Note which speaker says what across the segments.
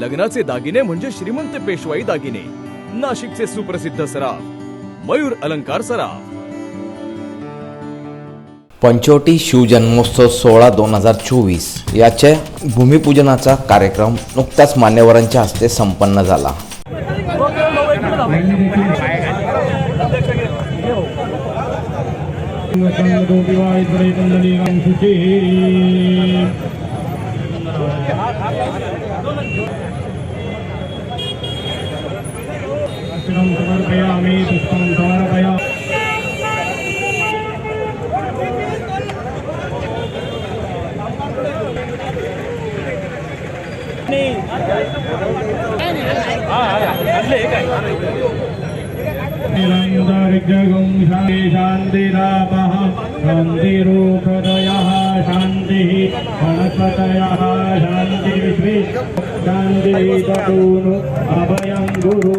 Speaker 1: लग्नाचे दागिने म्हणजे श्रीमंत पेशवाई दागिने. नाशिकचे सुप्रसिद्ध सराफ मयूर अलंकार सराफ.
Speaker 2: पंचवटी शिवजन्मोत्सव सोळा दोन हजार चोवीस. याच्या भूमिपूजनाचा कार्यक्रम नुकताच मान्यवरांच्या हस्ते संपन्न झाला.
Speaker 3: निरन्तरिजगुं शान्ति शान्तिरापः शान्तिरूपदयः शान्तिः वनस्पतयः शान्तिः शान्तितूनु अभयं गुरु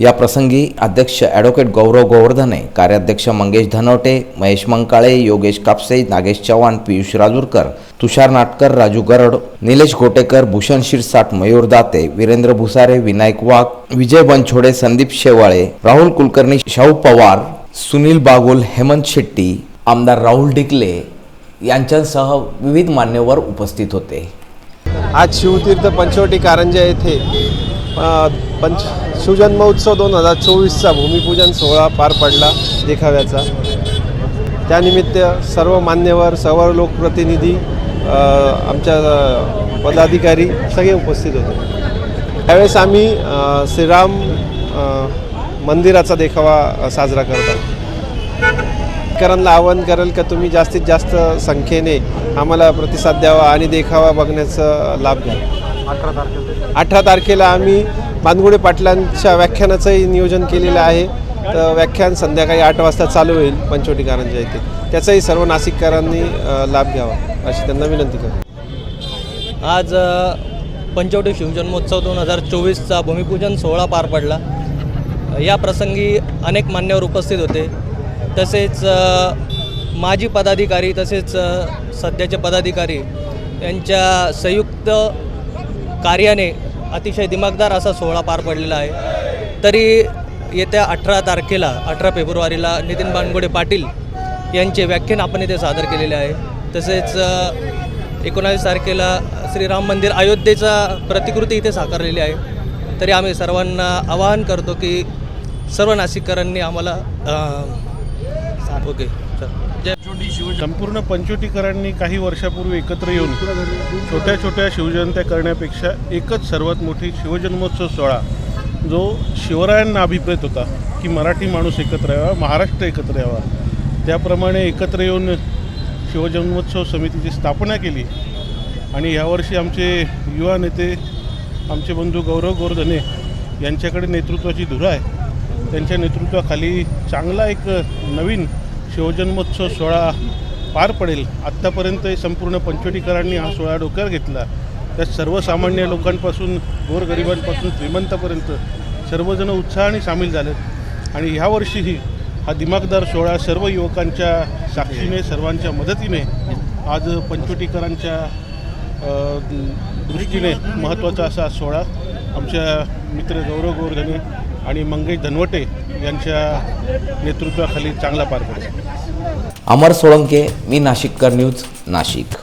Speaker 2: या प्रसंगी अध्यक्ष ॲडव्होकेट गौरव गोवर्धने कार्याध्यक्ष मंगेश धनवटे महेश मंकाळे योगेश कापसे नागेश चव्हाण पियुष राजूरकर तुषार नाटकर राजू गरड निलेश गोटेकर भूषण शिरसाट मयूर दाते वीरेंद्र भुसारे विनायक वाघ विजय बनछोडे संदीप शेवाळे राहुल कुलकर्णी शाहू पवार सुनील बागुल हेमंत शेट्टी आमदार राहुल डिकले यांच्यासह विविध मान्यवर उपस्थित होते.
Speaker 4: आज शिवतीर्थ पंचवटी कारंजा येथे पंच शिवजन्मोत्सव दोन हजार चोवीसचा भूमिपूजन सोहळा पार पडला देखाव्याचा. त्यानिमित्त सर्व मान्यवर सर्व लोकप्रतिनिधी आमच्या पदाधिकारी सगळे उपस्थित होते. त्यावेळेस आम्ही श्रीराम मंदिराचा देखावा साजरा करत करांना आवाहन करेल का तुम्ही जास्तीत जास्त संख्येने आम्हाला प्रतिसाद द्यावा आणि देखावा बघण्याचा लाभ घ्या. अठरा तारखेला. आम्ही बांदगुडे पाटलांच्या व्याख्यानाचंही नियोजन केलेलं आहे. तर व्याख्यान संध्याकाळी आठ वाजता चालू होईल पंचवटी कारंजा येथे त्याचाही सर्व नाशिककरांनी लाभ घ्यावा. अशी त्यांना विनंती करतो.
Speaker 5: आज पंचवटी शिवजन्मोत्सव दोन हजार चोवीसचा भूमिपूजन सोहळा पार पडला. या प्रसंगी अनेक मान्यवर उपस्थित होते. तसेच माजी पदाधिकारी तसेच सध्याचे पदाधिकारी यांच्या संयुक्त कार्याने अतिशय दिमागदार असा सोहळा पार पडलेला आहे. तरी येत्या अठरा तारखेला अठरा फेब्रुवारीला नितीन बानगोडे पाटील यांचे व्याख्यान आपण इथे सादर केलेले आहे. तसेच एकोणावीस तारखेला श्रीराम मंदिर अयोध्येचा प्रतिकृती इथे साकारलेली आहे. तरी आम्ही सर्वांना आवाहन करतो की सर्व नाशिककरांनी आम्हाला ओके
Speaker 6: संपूर्ण पंचवटीकरांनी काही वर्षापूर्वी एकत्र येऊन छोट्या छोट्या शिवजयंत्या करण्यापेक्षा एकच सर्वात मोठी शिवजन्मोत्सव सोहळा जो शिवरायांना अभिप्रेत होता की मराठी माणूस एकत्र यावा महाराष्ट्र एकत्र यावा. त्याप्रमाणे एकत्र येऊन शिवजन्मोत्सव समितीची स्थापना केली आणि यावर्षी आमचे युवा नेते आमचे बंधू गौरव गोरधने यांच्याकडे नेतृत्वाची धुरा आहे. त्यांच्या नेतृत्वाखाली चांगला एक नवीन शिवजन्मोत्सव सोहळा पार पडेल. आत्तापर्यंत संपूर्ण पंचवटीकरांनी हा सोहळा डोक्यावर घेतला. त्यात सर्वसामान्य लोकांपासून गोरगरिबांपासून श्रीमंतापर्यंत सर्वजण उत्साहाने सामील झालेत. आणि ह्यावर्षीही हा दिमागदार सोहळा सर्व युवकांच्या साक्षीने सर्वांच्या मदतीने आज पंचवटीकरांच्या दृष्टीने महत्त्वाचा असा सोहळा आमच्या मित्र गौरव गोवर्धने आणि मंगेश धनवटे यांच्या नेतृत्वाखाली चांगला पार पडला.
Speaker 2: अमर सोळंके मी नाशिककर न्यूज नाशिक.